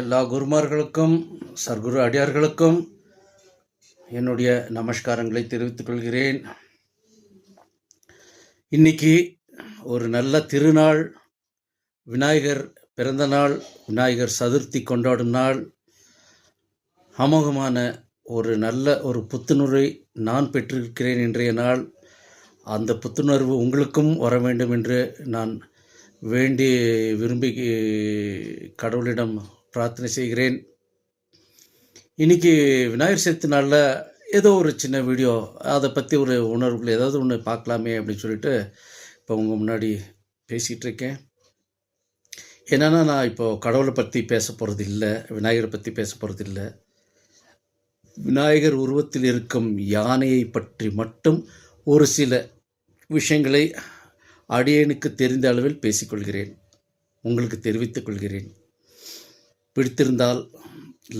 எல்லா குருமார்களுக்கும் சர்க்குரு அடியார்களுக்கும் என்னுடைய நமஸ்காரங்களை தெரிவித்துக் கொள்கிறேன். இன்னைக்கு ஒரு நல்ல திருநாள் விநாயகர் பிறந்த நாள் விநாயகர் சதுர்த்தி கொண்டாடும் நாள். அமோகமான ஒரு நல்ல ஒரு புத்துணர்வை நான் பெற்றிருக்கிறேன் இன்றைய நாள். அந்த புத்துணர்வு உங்களுக்கும் வர வேண்டும் என்று நான் வேண்டி விரும்பி கடவுளிடம் பிரார்த்தனை செய்கிறேன். இன்னைக்கு விநாயகர் சதுர்த்தி நாளில் ஏதோ ஒரு சின்ன வீடியோ அதை பற்றி ஒரு உணர்வுகள் ஏதாவது ஒன்று பார்க்கலாமே அப்படின்னு சொல்லிட்டு இப்போ உங்கள் முன்னாடி பேசிகிட்டு இருக்கேன். என்னென்னா நான் இப்போது கடவுளை பற்றி பேச போகிறது இல்லை விநாயகரை பற்றி பேச போகிறது இல்லை. விநாயகர் உருவத்தில் இருக்கும் யானையை பற்றி மட்டும் ஒரு சில விஷயங்களை அடியனுக்கு தெரிந்த அளவில் பேசிக்கொள்கிறேன். உங்களுக்கு தெரிவித்துக் கொள்கிறேன். பிடித்திருந்தால்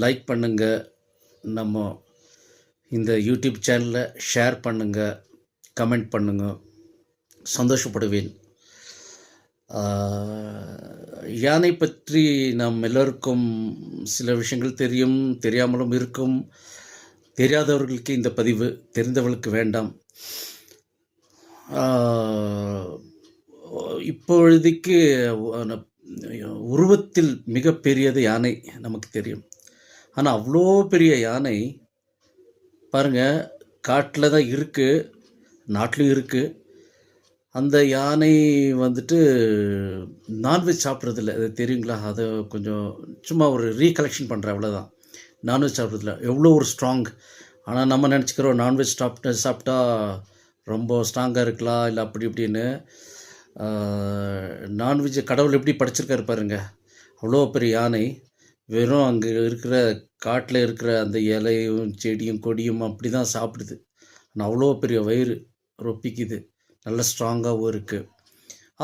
லைக் பண்ணுங்க. நம்ம இந்த யூடியூப் சேனலை ஷேர் பண்ணுங்க கமெண்ட் பண்ணுங்க. சந்தோஷப்படுவேன். யானை பற்றி நாம் எல்லோருக்கும் சில விஷயங்கள் தெரியும் தெரியாமலும் இருக்கும். தெரியாதவர்களுக்கு இந்த பதிவு தெரிந்தவர்களுக்கு வேண்டாம். இப்பொழுதைக்கு உருவத்தில் மிகப்பெரியது யானை நமக்கு தெரியும். ஆனால் அவ்வளோ பெரிய யானை பாருங்கள் காட்டில் தான் இருக்குது நாட்டிலும் இருக்குது அந்த யானை வந்துட்டு நான்வெஜ் சாப்பிட்றதில்ல. அது தெரியுங்களா? அதை கொஞ்சம் சும்மா ஒரு ரீகலெக்ஷன் பண்ணுறேன் அவ்வளோதான் நான்வெஜ் சாப்பிட்றதில்ல. எவ்வளோ ஒரு ஸ்ட்ராங் ஆனால் நம்ம நினச்சிக்கிறோம் நான்வெஜ் சாப்பிட்டு சாப்பிட்டா ரொம்ப ஸ்ட்ராங்காக இருக்கலாம் இல்லை அப்படி இப்படின்னு. நான்வெஜ் கடவுள் எப்படி படிச்சிருக்காரு பாருங்க. அவ்வளோ பெரிய யானை. வெறும் அங்கே இருக்கிற காட்டில் இருக்கிற அந்த இலையும் செடியும் கொடியும் அப்படி தான் சாப்பிடுது. ஆனால் அவ்வளோ பெரிய வயிறு ரொப்பிக்குது. நல்ல ஸ்ட்ராங்காகவும் இருக்குது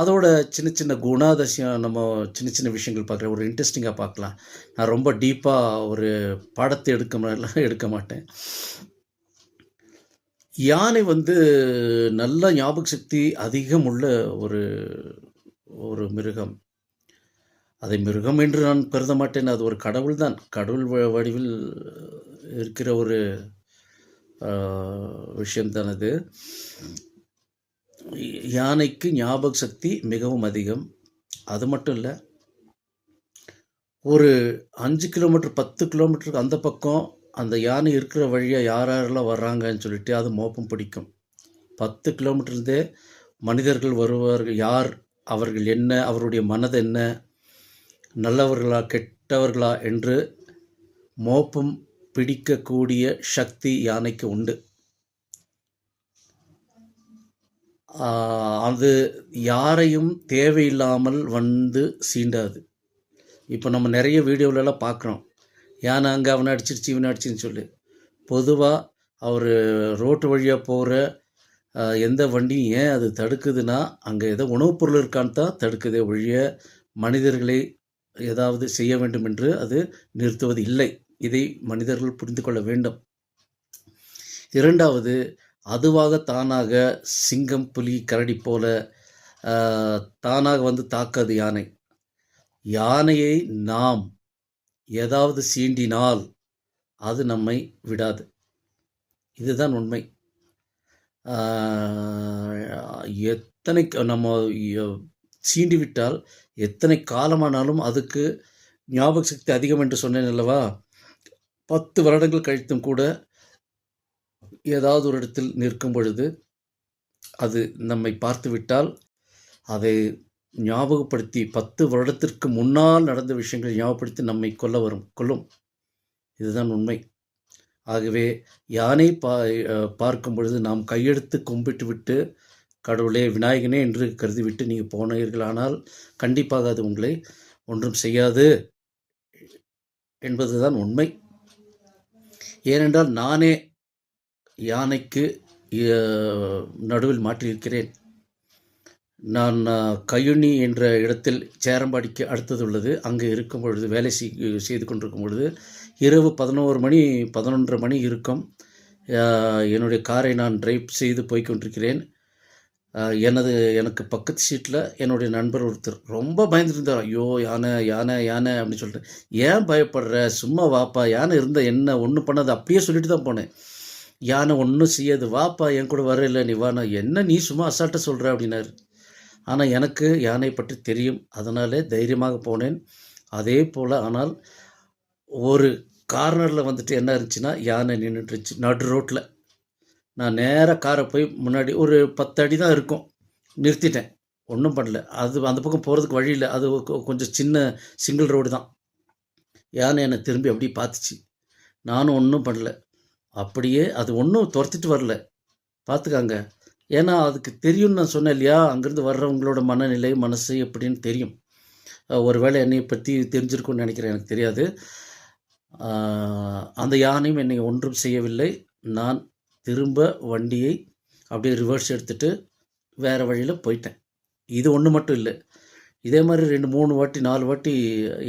அதோட சின்ன சின்ன குணாதிசயம் நம்ம சின்ன சின்ன விஷயங்கள் பார்க்குற ஒரு இன்ட்ரெஸ்டிங்காக பார்க்கலாம். நான் ரொம்ப டீப்பாக ஒரு பாடத்தை எடுக்க எடுக்க மாட்டேன். யானை வந்து நல்ல ஞாபக சக்தி அதிகம் உள்ள ஒரு ஒரு மிருகம். அதை மிருகம் என்று நான் கருத மாட்டேன். அது ஒரு கடவுள் தான் கடவுள் வ- வடிவில் இருக்கிற ஒரு விஷயம்தான் அது. யானைக்கு ஞாபக சக்தி மிகவும் அதிகம். அது மட்டும் இல்லை ஒரு அஞ்சு கிலோமீட்டர் பத்து கிலோமீட்டருக்கு அந்த பக்கம் அந்த யானை இருக்கிற வழியாக யார் யாரெல்லாம் வர்றாங்கன்னு சொல்லிட்டு அது மோப்பம் பிடிக்கும். பத்து கிலோமீட்டர்லேருந்தே மனிதர்கள் வருவார்கள். யார்? அவர்கள் என்ன? அவருடைய மனது என்ன? நல்லவர்களா கெட்டவர்களா என்று மோப்பம் பிடிக்கக்கூடிய சக்தி யானைக்கு உண்டு. அது யாரையும் தேவையில்லாமல் வந்து சீண்டாது. இப்போ நம்ம நிறைய வீடியோவிலலாம் பார்க்குறோம் யானை அங்கே அவனை அடிச்சிருச்சு இவனை அடிச்சின்னு சொல்லி. பொதுவாக அவர் ரோட்டு வழியாக போகிற எந்த வண்டியும் ஏன் அது தடுக்குதுன்னா அங்கே ஏதோ உணவுப் பொருள் இருக்கான்னு தான் தடுக்குதே ஒழிய மனிதர்களை ஏதாவது செய்ய வேண்டும் என்று அது நிறுத்துவது இல்லை. இதை மனிதர்கள் புரிந்து கொள்ள வேண்டும். இரண்டாவது அதுவாக தானாக சிங்கம் புலி கரடி போல தானாக வந்து தாக்காது யானை. யானையை நாம் ஏதாவது சீண்டினால் அது நம்மை விடாது. இதுதான் உண்மை. எத்தனை நம்ம சீண்டிவிட்டால் சீண்டி விட்டால் எத்தனை காலமானாலும் அதுக்கு ஞாபக சக்தி அதிகம் என்று சொன்னேன் அல்லவா? பத்து வருடங்கள் கழித்தும் கூட ஏதாவது ஒரு இடத்தில் நிற்கும் பொழுது அது நம்மை பார்த்து விட்டால் அதை ஞாபகப்படுத்தி பத்து வருடத்திற்கு முன்னால் நடந்த விஷயங்களை ஞாபகப்படுத்தி நம்மை கொல்ல வரும் கொல்லும். இதுதான் உண்மை. ஆகவே யானை பா பார்க்கும் பொழுது நாம் கையெடுத்து கும்பிட்டு விட்டு கடவுளே விநாயகனே என்று கருதிவிட்டு நீங்கள் போனீர்களானால் கண்டிப்பாக அது உங்களை ஒன்றும் செய்யாது என்பதுதான் உண்மை. ஏனென்றால் நானே யானைக்கு நடுவில் மாற்றியிருக்கிறேன் நான் அஹ், கையுண்ணி என்ற இடத்தில் சேரம்பாடிக்கு அடுத்தது உள்ளது அங்கே இருக்கும் பொழுது வேலை செய்- செய்து கொண்டிருக்கும் பொழுது இரவு பதினோரு மணி பதினொன்றரை மணி இருக்கும் என்னுடைய காரை நான் டிரைவ் செய்து போய்கொண்டிருக்கிறேன் எனது எனக்கு பக்கத்து சீட்டில் என்னுடைய நண்பர் ஒருத்தர் ரொம்ப பயந்துருந்தார் "ஐயோ! யானை, யானை, யானை" அப்படின்னு சொல்லிட்டு. "ஏன் பயப்படுற? சும்மா வாப்பா. யானை இருந்தால் என்ன? ஒன்று பண்ணாது." அப்படியே சொல்லிட்டு தான் போனேன். "யானை ஒன்றும் செய்யாது. வாப்பா என் கூட வர்றேல்ல நீ வா." நான் "என்ன நீ சும்மா அசால்ட்டாக சொல்கிற அப்படின்னாரு. ஆனால் எனக்கு யானை பற்றி தெரியும். அதனாலே தைரியமாக போனேன். அதே போல் ஆனால் ஒரு கார்னரில் வந்துட்டு என்ன இருந்துச்சுன்னா, யானை நின்றுட்டுருச்சு நடு ரோட்டில் நான் நேராக காரை போய் முன்னாடி ஒரு 10 அடி தான் இருக்கும். நிறுத்திட்டேன். ஒன்றும் பண்ணல. அது அந்த பக்கம் போகிறதுக்கு வழி இல்லை அது கொஞ்சம் சின்ன சிங்கிள் ரோடு தான். யானை என்னை திரும்பி அப்படியே பார்த்துச்சு. நானும் ஒன்றும் பண்ணல. அப்படியே அது ஒன்றும் தொரத்திட்டு வரல. பார்த்துக்காங்க ஏன்னா அதுக்கு தெரியும்னு நான் சொன்னேன் இல்லையா? அங்கேருந்து வர்றவங்களோட மனநிலை, மனசு எப்படின்னு தெரியும். ஒரு ஒருவேளை என்னை பற்றி தெரிஞ்சிருக்கும்னு நினைக்கிறேன் எனக்கு தெரியாது. அந்த யானையும் என்னை ஒன்றும் செய்யவில்லை. நான் திரும்ப வண்டியை அப்படியே ரிவர்ஸ் எடுத்துட்டு வேற வழியில் போயிட்டேன். இது ஒன்று மட்டும் இல்லை இதே மாதிரி ரெண்டு மூணு வாட்டி, நாலு வாட்டி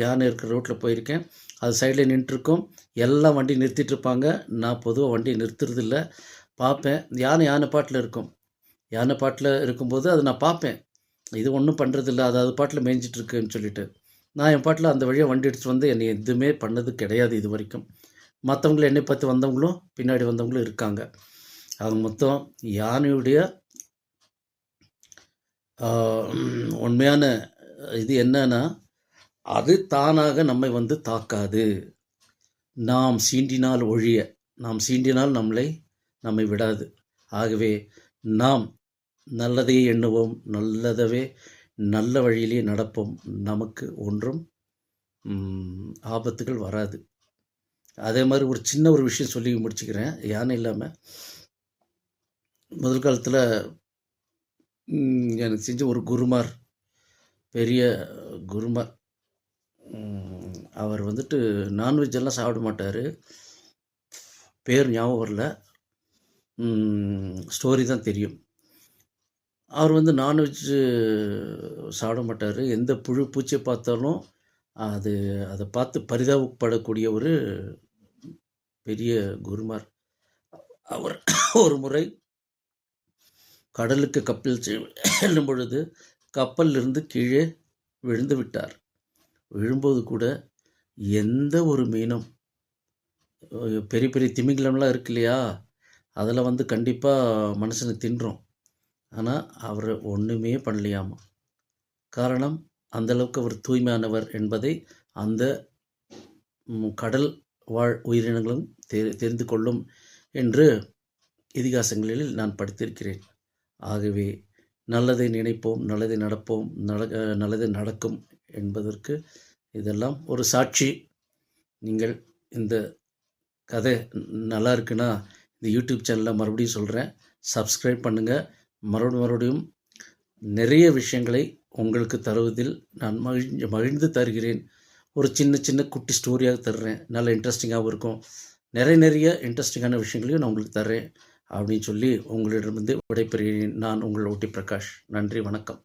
யானை இருக்கிற ரோட்டில் போயிருக்கேன். அது சைடில் நின்றுருக்கோம் எல்லாம் வண்டி நிறுத்திட்டு இருப்பாங்க. நான் பொதுவாக வண்டி நிறுத்துறதில்ல. பார்ப்பேன். யானை யானை பாட்டில் இருக்கும். யானை பாட்டில் இருக்கும்போது அதை நான் பார்ப்பேன். இது ஒன்றும் பண்ணுறதில்ல அதாவது பாட்டில் பாட்டுல இருக்குன்னு சொல்லிட்டு. நான் என் பாட்டில் அந்த வழியாக வண்டி எடுத்துகிட்டு வந்து என்னை எதுவுமே பண்ணது கிடையாது இது வரைக்கும் மத்தவங்கள என்னை பார்த்து வந்தவங்களும், பின்னாடி வந்தவங்களும் இருக்காங்க. அவங்க மொத்தம் யானையுடைய உண்மையான இது என்னன்னா, அது தானாக நம்மை வந்து தாக்காது. நாம் சீண்டினால் ஒழிய. நாம் சீண்டினால் நம்மளை நம்மை விடாது. ஆகவே நாம் நல்லதையே எண்ணுவோம். நல்லதவே நல்ல வழியிலே நடப்போம். நமக்கு ஒன்றும் ஆபத்துகள் வராது. அதே மாதிரி ஒரு சின்ன ஒரு விஷயம் சொல்லி முடிச்சுக்கிறேன். யானை இல்லாமல் முதல் காலத்தில் எனக்கு செஞ்ச ஒரு குருமார். பெரிய குருமார். அவர் வந்துட்டு நான்வெஜ் எல்லாம் சாப்பிட மாட்டார் பேர் ஞாபகம் வரல. ஸ்டோரி தான் தெரியும். அவர் வந்து நான்வெஜ் சாப்பிட மாட்டார் எந்த புழு, பூச்சியை பார்த்தாலும் அது அதை பார்த்து பரிதாபப்படக்கூடிய ஒரு பெரிய குருமார். அவர் ஒரு முறை கடலுக்கு கப்பல் செல்லும் பொழுது கப்பலிருந்து கீழே விழுந்து விட்டார். விழும்போது கூட எந்த ஒரு மீனும் பெரிய பெரிய திமிங்கலம்லாம் இருக்கு இல்லையா? அதில் வந்து கண்டிப்பாக மனுஷனை தின்றோம் ஆனால் அவர் ஒன்றுமே பண்ணலையாமா. காரணம் அந்த அளவுக்கு அவர் தூய்மையானவர் என்பதை அந்த கடல் வாழ் உயிரினங்களும் தெ தெரிந்து கொள்ளும் என்று இதிகாசங்களில் நான் படித்திருக்கிறேன். ஆகவே நல்லதை நினைப்போம், நல்லதை நடப்போம், நட நல்லது நடக்கும் என்பதற்கு இதெல்லாம் ஒரு சாட்சி. நீங்கள் இந்த கதை நல்லா இருக்குன்னா, இந்த யூடியூப் சேனலில் மறுபடியும் சொல்கிறேன் சப்ஸ்கிரைப் பண்ணுங்கள் மறுபடியும் மறுபடியும் நிறைய விஷயங்களை உங்களுக்கு தருவதில் நான் மகிழ் மகிழ்ந்து தருகிறேன். ஒரு சின்ன சின்ன குட்டி ஸ்டோரியாக தர்றேன். நல்ல இன்ட்ரெஸ்டிங்காகவும் இருக்கும். நிறைய நிறைய இன்ட்ரெஸ்டிங்கான விஷயங்களையும் நான் உங்களுக்கு தர்றேன். அப்படின்னு சொல்லி உங்களிடமிருந்து விடைபெறுகிறேன். நான் உங்கள் ஒட்டி பிரகாஷ். நன்றி, வணக்கம்.